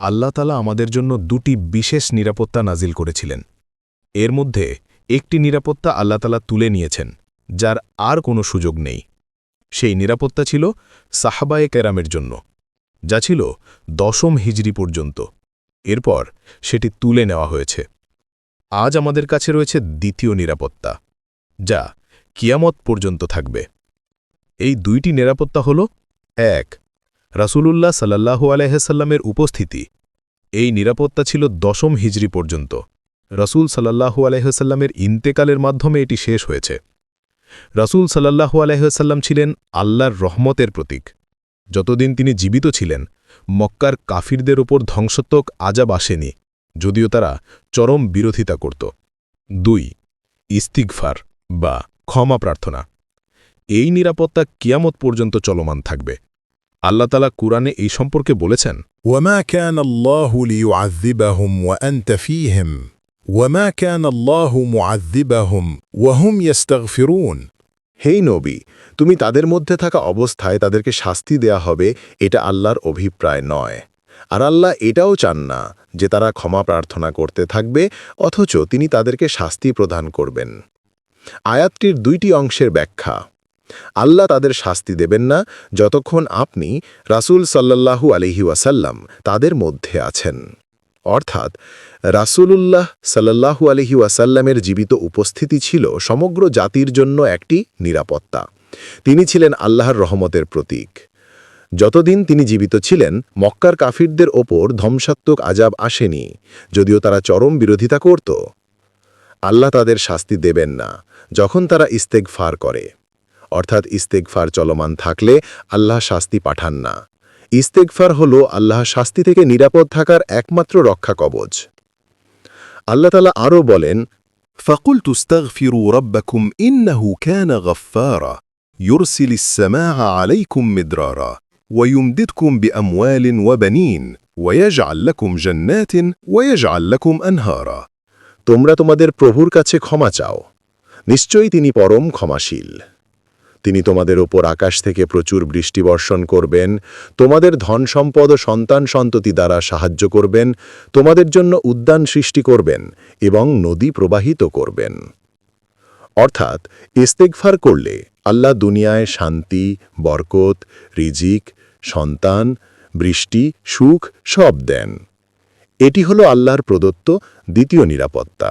আল্লাহ তালা আমাদের জন্য দুটি বিশেষ নিরাপত্তা নাজিল করেছিলেন। এর মধ্যে একটি নিরাপত্তা আল্লাহ তালা তুলে নিয়েছেন, যার আর কোনো সুযোগ নেই। সেই নিরাপত্তা ছিল সাহাবায়ে কেরামের জন্য, যা ছিল দশম হিজরি পর্যন্ত। এরপর সেটি তুলে নেওয়া হয়েছে। আজ আমাদের কাছে রয়েছে দ্বিতীয় নিরাপত্তা, যা কিয়ামত পর্যন্ত থাকবে। এই দুইটি নিরাপত্তা হল, এক রাসূলুল্লাহ সাল্লাহু আলহাসাল্লামের উপস্থিতি। এই নিরাপত্তা ছিল দশম হিজরি পর্যন্ত। রাসূল সাল্লাহু আলহাসাল্লামের ইন্তেকালের মাধ্যমে এটি শেষ হয়েছে। রাসূল সাল্লাহু আলহাসাল্লাম ছিলেন আল্লাহর রহমতের প্রতীক। যতদিন তিনি জীবিত ছিলেন, মক্কার কাফিরদের ওপর ধ্বংসাত্মক আজাব আসেনি, যদিও তারা চরম বিরোধিতা করত। দুই, ইস্তিগফার বা ক্ষমা প্রার্থনা। এই নিরাপত্তা কিয়ামত পর্যন্ত চলমান থাকবে। আল্লাহ তালা কুরআনে এই সম্পর্কে বলেছেন وما كان الله ليعذبهم وأنت فيهم وما كان الله معذبهم وهم يستغفرون হেই নবী তুমি তাদের মধ্যে থাকা অবস্থায় তাদেরকে শাস্তি দেয়া হবে এটা আল্লাহর অভিপ্রায় নয় আর আল্লাহ এটাও চান না যে তারা ক্ষমা প্রার্থনা করতে থাকবে অথচ তিনি তাদেরকে শাস্তি প্রদান করবেন আয়াতটির দুইটি অংশের ব্যাখ্যা আল্লাহ তাদের শাস্তি দেবেন না যতক্ষণ আপনি রাসূল সাল্লাল্লাহু আলহি ওয়াসাল্লাম তাদের মধ্যে আছেন। অর্থাৎ, রাসূলুল্লাহ সাল্লাল্লাহু আলহি ওয়াসাল্লামের জীবিত উপস্থিতি ছিল সমগ্র জাতির জন্য একটি নিরাপত্তা। তিনি ছিলেন আল্লাহর রহমতের প্রতীক। যতদিন তিনি জীবিত ছিলেন, মক্কার কাফিরদের ওপর ধ্বংসাত্মক আজাব আসেনি, যদিও তারা চরম বিরোধিতা করত। আল্লাহ তাদের শাস্তি দেবেন না যখন তারা ইস্তেক ফার করে। অর্থাৎ ইস্তেগফার চলমান থাকলে আল্লাহ শাস্তি পাঠান না ইস্তেগফার হল আল্লাহ শাস্তি থেকে নিরাপদ থাকার একমাত্র রক্ষা কবচ আল্লাহ তালা আরও বলেন فقلت استغفروا ربكم إنه كان غفارا يرسل السماع عليكم مدرارا ويمددكم بأموال وبنين ويجعل لكم جنات ويجعل لكم أنهارا তোমরা তোমাদের প্রভুর কাছে ক্ষমা চাও নিশ্চয়ই তিনি পরম ক্ষমাশীল তিনি তোমাদের ওপর আকাশ থেকে প্রচুর বৃষ্টি বর্ষণ করবেন, তোমাদের ধন সম্পদ ও সন্তান সন্ততি দ্বারা সাহায্য করবেন, তোমাদের জন্য উদ্যান সৃষ্টি করবেন এবং নদী প্রবাহিত করবেন। অর্থাৎ ইস্তেগফার করলে আল্লাহ দুনিয়ায় শান্তি, বরকত, রিজিক, সন্তান, বৃষ্টি, সুখ সব দেন। এটি হল আল্লাহর প্রদত্ত দ্বিতীয় নিরাপত্তা।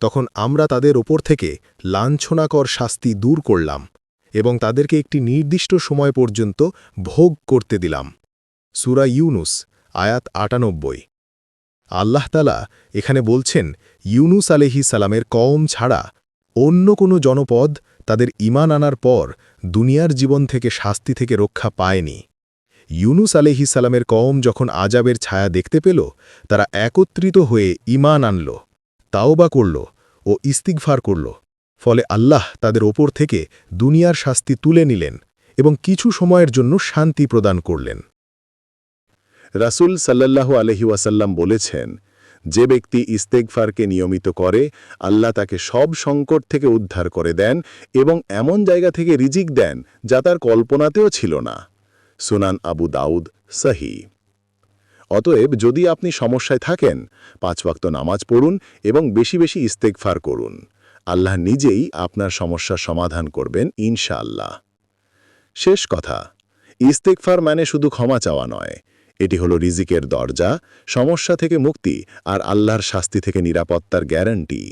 তখন আমরা তাদের ওপর থেকে লাঞ্ছনাকর শাস্তি দূর করলাম এবং তাদেরকে একটি নির্দিষ্ট সময় পর্যন্ত ভোগ করতে দিলাম। সুরা ইউনুস, আয়াত আটানব্বই। আল্লাহতালা এখানে বলছেন, ইউনুস আলহি সালামের কওম ছাড়া অন্য কোনো জনপদ তাদের ইমান আনার পর দুনিয়ার জীবন থেকে শাস্তি থেকে রক্ষা পায়নি। ইউনুস আলহি সালামের কওম যখন আজাবের ছায়া দেখতে পেল, তারা একত্রিত হয়ে ইমান আনল। তাওবা করল ও ইস্তিগফার করল। ফলে আল্লাহ তাদের ওপর থেকে দুনিয়ার শাস্তি তুলে নিলেন এবং কিছু সময়ের জন্য শান্তি প্রদান করলেন। রাসূল সাল্লাল্লাহু আলহি ওয়াসাল্লাম বলেছেন, যে ব্যক্তি ইস্তেগফারকে নিয়মিত করে, আল্লাহ তাকে সব সংকট থেকে উদ্ধার করে দেন এবং এমন জায়গা থেকে রিজিক দেন যা তার কল্পনাতেও ছিল না। সুনান আবু দাউদ সাহি অতএব যদি আপনি সমস্যায় থাকেন, পাঁচ ওয়াক্ত নামাজ পড়ুন এবং বেশি বেশি ইস্তেকফার করুন। আল্লাহ নিজেই আপনার সমস্যার সমাধান করবেন, ইনশাআল্লাহ। শেষ কথা ইস্তেকফার মানে শুধু ক্ষমা চাওয়া নয়, এটি হলো রিজিকের দরজা, সমস্যা থেকে মুক্তি আর আল্লাহর শাস্তি থেকে নিরাপত্তার গ্যারান্টি।